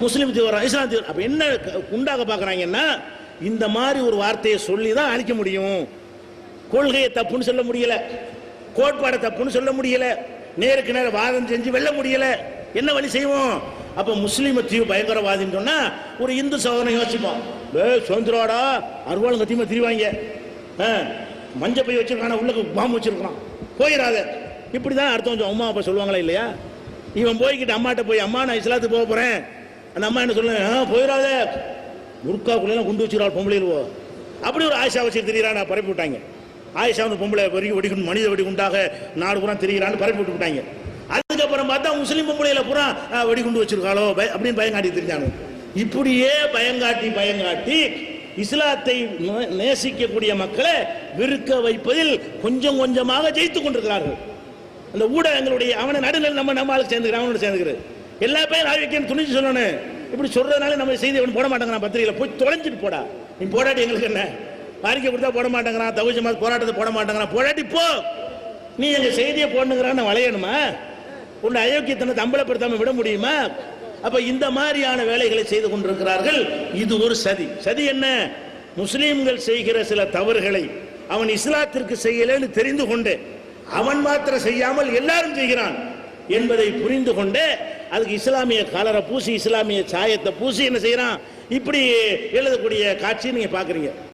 முஸ்லீம் தீவிரம் இஸ்லாம் தீவிரம் அப்போ என்ன குண்டாக உண்டாக இந்த மாதிரி ஒரு வார்த்தையை சொல்லி தான் அழிக்க முடியும். கொள்கையை தப்புன்னு சொல்ல முடியல. கோட்பாடை தப்புன்னு சொல்ல முடியல. நேருக்கு நேர வாதம் செஞ்சு வெல்ல முடியல. என்ன வழி செய்வோம்? அப்போ முஸ்லீம் தீவு பயங்கரவாதின்னு சொன்னால் ஒரு இந்து சோதனை யோசிப்போம். ஏ சுதந்திரவாடா. அருவாளும் கத்தியமா திரிவாங்க. ஆ, பை வச்சிருக்கான? உள்ளுக்கு பாம்பு வச்சிருக்கான் போயிடாத இப்படி தான் அர்த்தம் கொஞ்சம் அம்மா அப்பா சொல்லுவாங்களா இல்லையா? இவன் போய்கிட்டு அம்மாட்ட போய் அம்மா நான் இஸ்லாத்துக்கு போக போகிறேன் அந்த அம்மா என்ன சொல்லுங்க "ஆ, போயிடாத. முருக்காக்குள்ளே குண்டு வச்சிருக்காள் பொம்பளையிலுவோ அப்படி ஒரு ஆயிஷா வச்சு திரியிறான்னு பரப்பி விட்டாங்க. ஆயிஷா பொம்பளை வரைக்கும் வெடிகுண்டு மனித வெடிகுண்டாக நாடு பூரா திரியிறான்னு பரப்பி விட்டு விட்டாங்க. அதுக்கப்புறம் பார்த்தா முஸ்லீம் பொம்பளையில பூரா வெடிகுண்டு வச்சிருக்காளோ? பய- அப்படின்னு பயங்காட்டி தெரிஞ்சாங்க. இப்படியே பயங்காட்டி பயங்காட்டி இஸ்லாத்தை நே- நேசிக்கக்கூடிய மக்களை விருக்க வைப்பதில் கொஞ்சம் கொஞ்சமாக ஜெயித்து கொண்டிருக்கிறார்கள். அந்த ஊடகங்களுடைய அவனை நடுநிலை நம்ம நம்ம ஆளுக்கு சேர்ந்துக்கிறேன் அவனோட சேர்ந்துக்கிறது. எல்லா பேரும் ஆரோக்கியம் துணிஞ்சு சொல்லணும். இப்படி சொல்றதுனால நம்ம செய்தி ஒன்று போட மாட்டேங்கிறான் பத்திரிகையில். போய் தொலைஞ்சிட்டு போடா. நீ போராட்டி எங்களுக்கு என்ன? அறிக்கை கொடுத்தா போட மாட்டேங்கிறான் தவிச்ச மாதிரி போராட்டத்தை போட மாட்டேங்கிறான். போராட்டி போ. நீ எங்கள் செய்தியை போடணுங்கிறான்னு வளையணுமா? உன்னை அயோக்கியத்தனை தம்பளப்படுத்தாம விட முடியுமா? அப்ப இந்த மாதிரியான வேலைகளை செய்து கொண்டிருக்கிறார்கள். இது ஒரு சதி. சதி என்ன? முஸ்லீம்கள் செய்கிற சில தவறுகளை அவன் இஸ்லாத்திற்கு செய்யலன்னு தெரிந்து கொண்டு அவன் மாத்திரம் செய்யாமல் எல்லாரும் செய்கிறான் என்பதை புரிந்து கொண்டு அதுக்கு இஸ்லாமிய கலரை பூசி இஸ்லாமிய சாயத்தை பூசி என்ன செய்யறான்? இப்படி எழுதக்கூடிய காட்சியை நீங்க பாக்குறீங்க